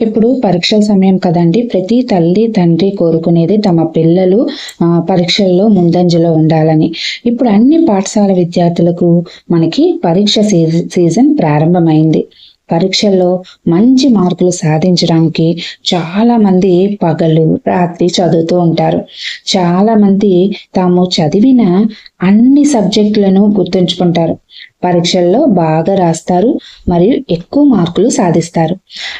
ఇప్పుడు పరీక్షల సమయం కదండి. ప్రతి తల్లి తండ్రి కోరుకునేది తమ పిల్లలు పరీక్షల్లో ముందంజలో ఉండాలని. ఇప్పుడు అన్ని పాఠశాల విద్యార్థులకు మనకి పరీక్ష సీజన్ ప్రారంభమైంది. పరీక్షల్లో మంచి మార్కులు సాధించడానికి చాలా మంది పగలు రాత్రి చదువుతూ ఉంటారు. చాలా మంది తాము చదివిన అన్ని సబ్జెక్టులను గుర్తుంచుకుంటారు. పరీక్షల్లో బాగా రాస్తారు మరియు ఎక్కువ మార్కులు సాధిస్తారు.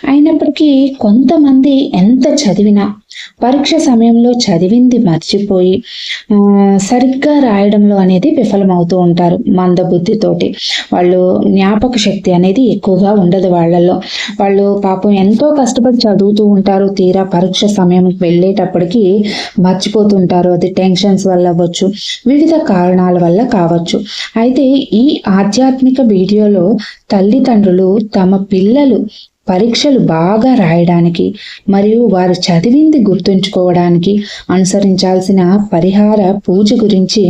అయినప్పటికీ కొంతమంది ఎంత చదివినా పరీక్ష సమయంలో చదివింది మర్చిపోయి సరిగ్గా రాయడంలో అనేది విఫలమవుతూ ఉంటారు మందబుద్ధితోటి. వాళ్ళు జ్ఞాపక శక్తి అనేది ఎక్కువగా ఉండదు వాళ్ళల్లో వాళ్ళు పాపం ఎంతో కష్టపడి చదువుతూ ఉంటారు తీరా పరీక్ష సమయం వెళ్ళేటప్పటికి మర్చిపోతుంటారు. అది టెన్షన్స్ వల్ల అవ్వచ్చు వివిధ కారణాల వల్ల కావచ్చు. అయితే ఈ ఆధ్యాత్మిక వీడియోలో తల్లిదండ్రులు తమ పిల్లలు పరీక్షలు బాగా రాయడానికి మరియు వారు చదివింది గుర్తుంచుకోవడానికి అనుసరించాల్సిన పరిహార పూజ గురించి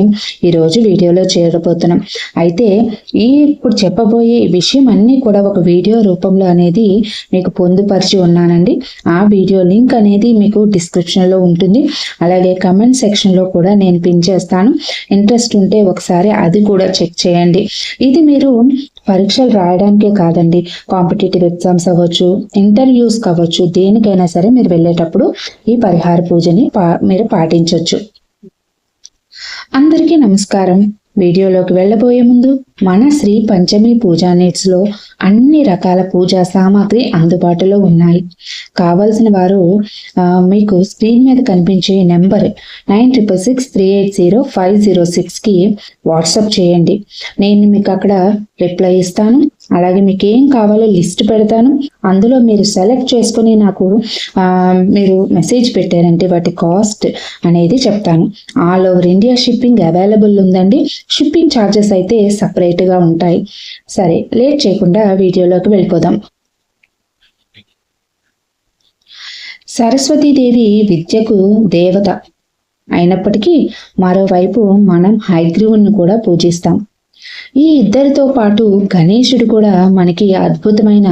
ఈరోజు వీడియోలో చేరబోతున్నాం అయితే ఈ ఇప్పుడు చెప్పబోయే విషయం అన్నీ కూడా ఒక వీడియో రూపంలో అనేది మీకు పొందుపరిచి ఉన్నానండి. ఆ వీడియో లింక్ అనేది మీకు డిస్క్రిప్షన్లో ఉంటుంది. అలాగే కమెంట్ సెక్షన్లో కూడా నేను పిన్ చేస్తాను. ఇంట్రెస్ట్ ఉంటే ఒకసారి అది కూడా చెక్ చేయండి. ఇది మీరు పరీక్షలు రాయడానికే కాదండి. కాంపిటేటివ్ ఎగ్జామ్స్ అవ్వచ్చు ఇంటర్వ్యూస్ కావచ్చు దేనికైనా సరే మీరు వెళ్ళేటప్పుడు ఈ పరిహార పూజని పా మీరు పాటించవచ్చు అందరికీ నమస్కారం. వీడియోలోకి వెళ్ళబోయే ముందు మన శ్రీ పంచమి పూజా లో అన్ని రకాల పూజా సామాగ్రి అందుబాటులో ఉన్నాయి. కావలసిన వారు మీకు స్క్రీన్ మీద కనిపించే number nine triple six three eight zero five zero సిక్స్కి వాట్సాప్ చేయండి. నేను మీకు అక్కడ రిప్లై ఇస్తాను. అలాగే మీకు ఏం కావాలో లిస్ట్ పెడతాను. అందులో మీరు సెలెక్ట్ చేసుకుని నాకు మీరు మెసేజ్ పెట్టారంటే వాటి కాస్ట్ అనేది చెప్తాను. All over India shipping available ఉందండి. షిప్పింగ్ ఛార్జెస్ అయితే సపరేట్గా ఉంటాయి. సరే లేట్ చేయకుండా వీడియోలోకి వెళ్ళిపోదాం. సరస్వతీదేవి విద్యకు దేవత అయినప్పటికీ మరోవైపు మనం హైగ్రీవుని కూడా పూజిస్తాం. ఈ ఇద్దరితో పాటు గణేశుడు కూడా మనకి అద్భుతమైన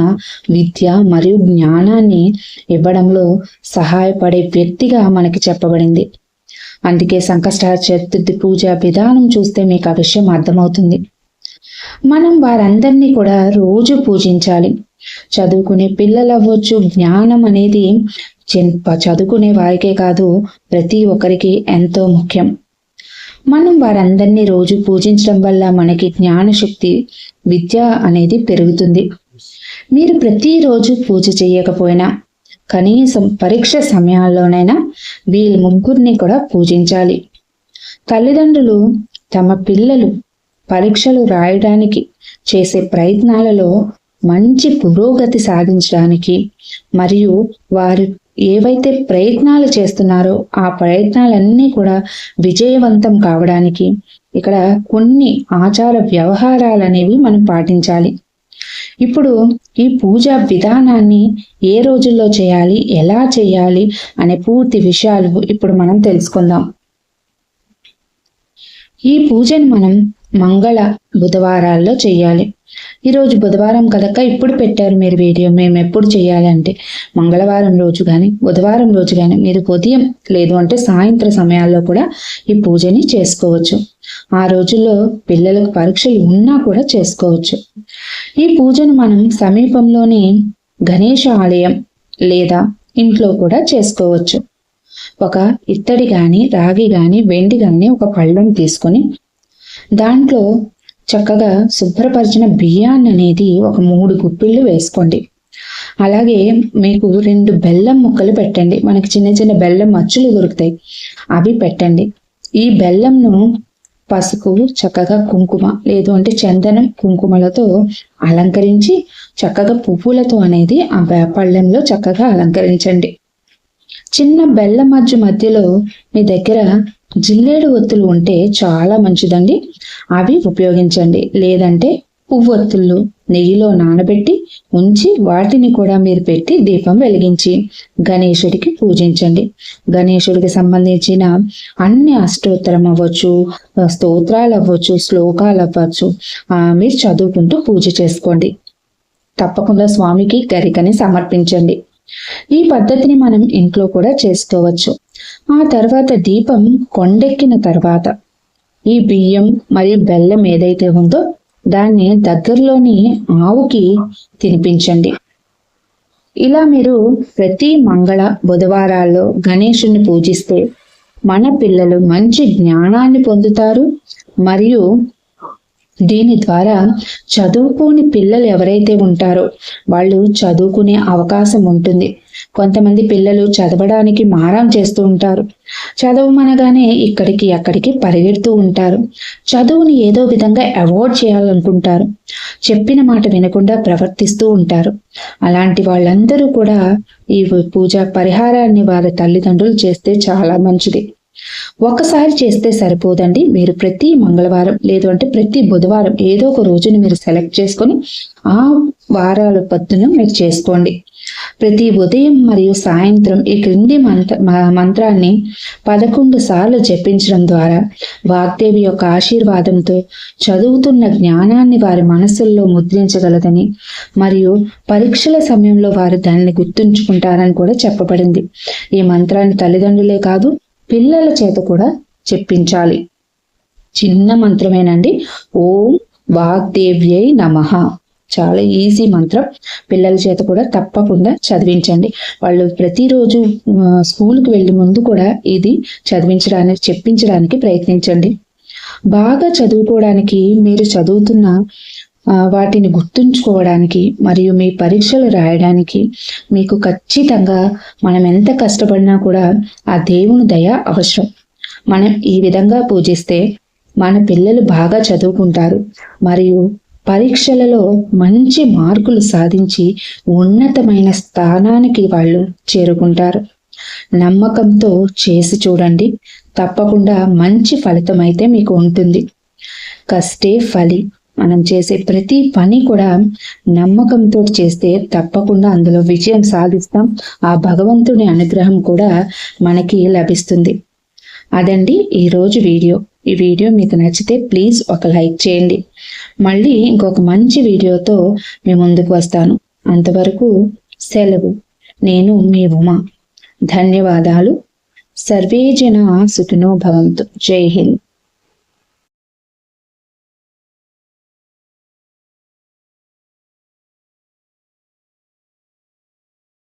విద్య మరియు జ్ఞానాన్ని ఇవ్వడంలో సహాయపడే వ్యక్తిగా మనకి చెప్పబడింది. అందుకే సంకష్ట చతుర్థి పూజ విధానం చూస్తే మీకు ఆ విషయం అర్థమవుతుంది. మనం వారందరినీ కూడా రోజు పూజించాలి. చదువుకునే పిల్లలు అవ్వచ్చు జ్ఞానం అనేది చదువుకునే వారికే కాదు ప్రతి ఒక్కరికి ఎంతో ముఖ్యం. మనం వారందరినీ రోజు పూజించడం వల్ల మనకి జ్ఞానశక్తి విద్య అనేది పెరుగుతుంది. మీరు ప్రతిరోజు పూజ చేయకపోయినా కనీసం పరీక్ష సమయాల్లోనైనా వీళ్ళ ముగ్గురిని కూడా పూజించాలి. తల్లిదండ్రులు తమ పిల్లలు పరీక్షలు రాయడానికి చేసే ప్రయత్నాలలో మంచి పురోగతి సాధించడానికి మరియు వారు ఏవైతే ప్రయత్నాలు చేస్తున్నారో ఆ ప్రయత్నాలన్నీ కూడా విజయవంతం కావడానికి ఇక్కడ కొన్ని ఆచార వ్యవహారాలు అనేవి మనం పాటించాలి. ఇప్పుడు ఈ పూజా విధానాన్ని ఏ రోజుల్లో చేయాలి ఎలా చేయాలి అనే పూర్తి విషయాలు ఇప్పుడు మనం తెలుసుకుందాం. ఈ పూజను మనం మంగళ బుధవారాల్లో చేయాలి. ఈరోజు బుధవారం కదక్క ఇప్పుడు పెట్టారు మీరు వీడియో. మేము ఎప్పుడు చేయాలంటే మంగళవారం రోజు కానీ బుధవారం రోజు కానీ మీరు ఉదయం లేదు అంటే సాయంత్ర సమయాల్లో కూడా ఈ పూజని చేసుకోవచ్చు. ఆ రోజుల్లో పిల్లలకు పరీక్షలు ఉన్నా కూడా చేసుకోవచ్చు. ఈ పూజను మనం సమీపంలోని గణేష ఆలయం లేదా ఇంట్లో కూడా చేసుకోవచ్చు. ఒక ఇత్తడి కానీ రాగి కానీ వెండి కానీ ఒక పళ్ళను తీసుకొని దాంట్లో చక్కగా శుభ్రపరిచిన బియ్యాన్ని అనేది ఒక మూడు గుప్పిళ్ళు వేసుకోండి. అలాగే మీకు రెండు బెల్లం ముక్కలు పెట్టండి. మనకి చిన్న చిన్న బెల్లం మచ్చులు దొరుకుతాయి. అవి పెట్టండి. ఈ బెల్లంను పసుపు చక్కగా కుంకుమ లేదు అంటే చందనం కుంకుమలతో అలంకరించి చక్కగా పువ్వులతో అనేది ఆ వేపళ్ళంలో చక్కగా అలంకరించండి. చిన్న బెల్లం మధ్య మధ్యలో మీ దగ్గర జిల్లేడు ఒత్తులు ఉంటే చాలా మంచిదండి. అవి ఉపయోగించండి. లేదంటే పువ్వొత్తులు నెయ్యిలో నానబెట్టి ఉంచి వాటిని కూడా మీరు పెట్టి దీపం వెలిగించి గణేశుడికి పూజించండి. గణేశుడికి సంబంధించిన అన్ని అష్టోత్తరం అవ్వచ్చు స్తోత్రాలు అవ్వచ్చు శ్లోకాలు అవ్వచ్చు మీరు చదువుకుంటూ పూజ చేసుకోండి. తప్పకుండా స్వామికి గరికని సమర్పించండి. ఈ పద్ధతిని మనం ఇంట్లో కూడా చేసుకోవచ్చు. ఆ తర్వాత దీపం కొండెక్కిన తర్వాత ఈ బియ్యం మరియు బెల్లం ఏదైతే ఉందో దాన్ని దగ్గరలోని ఆవుకి తినిపించండి. ఇలా మీరు ప్రతి మంగళ బుధవారాల్లో గణేషుని పూజిస్తే మన పిల్లలు మంచి జ్ఞానాన్ని పొందుతారు. మరియు దీని ద్వారా చదువుకోని పిల్లలు ఎవరైతే ఉంటారో వాళ్ళు చదువుకునే అవకాశం ఉంటుంది. కొంతమంది పిల్లలు చదవడానికి మారం చేస్తూ ఉంటారు. చదవమనగానే ఇక్కడికి అక్కడికి పరిగెడుతూ ఉంటారు. చదువుని ఏదో విధంగా అవాయిడ్ చేయాలనుకుంటారు. చెప్పిన మాట వినకుండా ప్రవర్తిస్తూ ఉంటారు. అలాంటి వాళ్ళందరూ కూడా ఈ పూజ పరిహారాన్ని వారి తల్లిదండ్రులు చేస్తే చాలా మంచిది. ఒక్కసారి చేస్తే సరిపోదండి. మీరు ప్రతి మంగళవారం లేదు అంటే ప్రతి బుధవారం ఏదో ఒక రోజుని మీరు సెలెక్ట్ చేసుకొని ఆ వారాల పత్తును మీరు చేసుకోండి. ప్రతి ఉదయం మరియు సాయంత్రం ఈ క్రింది మంత్ర మంత్రాన్ని పదకొండు సార్లు జపించడం ద్వారా వాగ్దేవి యొక్క ఆశీర్వాదంతో చదువుతున్న జ్ఞానాన్ని వారి మనసుల్లో ముద్రించగలదని మరియు పరీక్షల సమయంలో వారు దానిని గుర్తుంచుకుంటారని కూడా చెప్పబడింది. ఈ మంత్రాన్ని తల్లిదండ్రులే కాదు పిల్లల చేత కూడా చెప్పించాలి. చిన్న మంత్రమేనండి. ఓం వాగ్దేవ్యై నమ. చాలా ఈజీ మంత్రం. పిల్లల చేత కూడా తప్పకుండా చదివించండి. వాళ్ళు ప్రతిరోజు స్కూల్కి వెళ్ళి ముందు కూడా ఇది చదివించడానికి చెప్పించడానికి ప్రయత్నించండి. బాగా చదువుకోవడానికి మీరు చదువుతున్న వాటిని గుర్తుంచుకోవడానికి మరియు మీ పరీక్షలు రాయడానికి మీకు ఖచ్చితంగా మనం ఎంత కష్టపడినా కూడా ఆ దేవుని దయ అవసరం. మనం ఈ విధంగా పూజిస్తే మన పిల్లలు బాగా చదువుకుంటారు. మరియు పరీక్షలలో మంచి మార్కులు సాధించి ఉన్నతమైన స్థానానికి వాళ్ళు చేరుకుంటారు. నమ్మకంతో చేసి చూడండి. తప్పకుండా మంచి ఫలితం అయితే మీకు ఉంటుంది. కష్టే ఫలి మనం చేసే ప్రతి పని కూడా నమ్మకంతో చేస్తే తప్పకుండా అందులో విజయం సాధిస్తాం. ఆ భగవంతుని అనుగ్రహం కూడా మనకి లభిస్తుంది. అదండి ఈరోజు వీడియో. ఈ వీడియో మీకు నచ్చితే ప్లీజ్ ఒక లైక్ చేయండి. మళ్ళీ ఇంకొక మంచి వీడియోతో మీ ముందుకు వస్తాను. అంతవరకు సెలవు. నేను మీ ఉమా. ధన్యవాదాలు. సర్వే జన సుఖినో భవంతు. జై హింద్.